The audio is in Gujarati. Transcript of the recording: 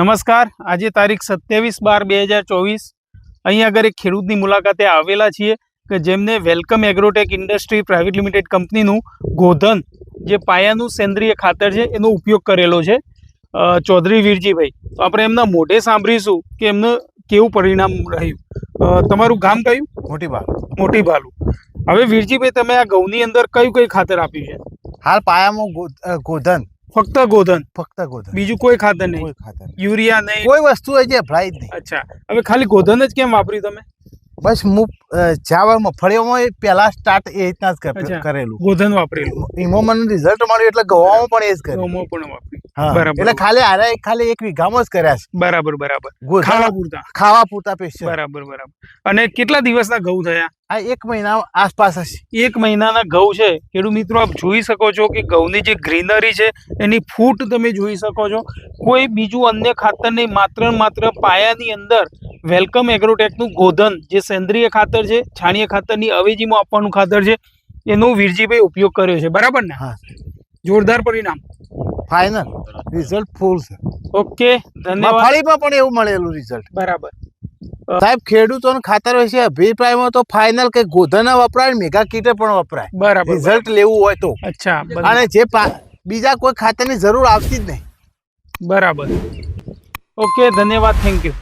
નમસ્કાર. આજે તારીખ સત્યાવીસ બાર બે હજાર ચોવીસ. અહીં આગળ એક ખેડૂતની મુલાકાતે આવેલા છીએ કે જેમને Welcome Agrotech Industry Private Limited કંપનીનું ગોધન જે પાયાનું સેન્દ્રિય ખાતર છે એનો ઉપયોગ કરેલો છે. ચૌધરી વીરજીભાઈ તો આપણે એમના મોઢે સાંભળીશું કે એમનું કેવું પરિણામ રહ્યું. તમારું ગામ કયું? મોટી ભાલુ. મોટી ભાલુ. હવે વીરજીભાઈ તમે આ ઘઉંની અંદર કયું કયું ખાતર આપ્યું છે? હાલ પાયામાં ગોધન. ફક્ત ગોધન? ફક્ત ગોધન. બીજું કોઈ ખાતર નહીં? કોઈ ખાતર યુરિયા નહીં? કોઈ વસ્તુ હોય અભરાય ભરાય જ નહીં. અચ્છા. હવે ખાલી ગોધન જ કેમ વાપર્યું તમે? બસ હું જાવા મગફળીઓમાં એ પહેલા સ્ટાર્ટ એ રીતના જ કરેલું. ગોધન વાપરેલું. એમાં મને રિઝલ્ટ મળ્યું એટલે ગવામાં પણ એ જ કર્યું. પણ વાપર્યું. બરાબર. એટલે ખાલી આરે ખાલી એક વીઘામાં જ કર્યા છે. બરાબર બરાબર. ખાવા પૂરતા. ખાવા પૂરતા પેશન્ટ બરાબર બરાબર. અને કેટલા દિવસના ઘઉં થયા? આ એક મહિના આસપાસ હશે એક મહિનાના ઘઉં છે. ખેડૂત મિત્રો આપ જોઈ શકો છો કે ઘઉંની જે ગ્રીનરી છે એની ફૂટ તમે જોઈ શકો છો. કોઈ બીજું અન્ય ખાતર નહીં માત્ર માત્ર પાયાની અંદર વેલકમ એગ્રોટેકનું ગોધન જે સેન્દ્રિય ખાતર છે છાણિયા ખાતરની અવેજીમાં આપવાનું ખાતર છે એનો વીરજીભાઈ ઉપયોગ કર્યો છે. બરાબર ને? હા. જોરદાર પરિણામ. ફાઇનલ રિઝલ્ટ ફૂલ છે. ઓકે ધન્યવાદ. મગફળીમાં પણ એવું મળેલું રિઝલ્ટ બરાબર. સાહેબ ખેડૂતોને ખાતર વિશે અભિપ્રાયમાં તો ફાઇનલ કે ગોધન વપરાય મેગા કીટે પણ વપરાય. બરાબર રિઝલ્ટ લેવું હોય તો. અચ્છા અને જે બીજા કોઈ ખાતરની જરૂર આવતી જ નહીં. બરાબર. ઓકે ધન્યવાદ થેન્ક યુ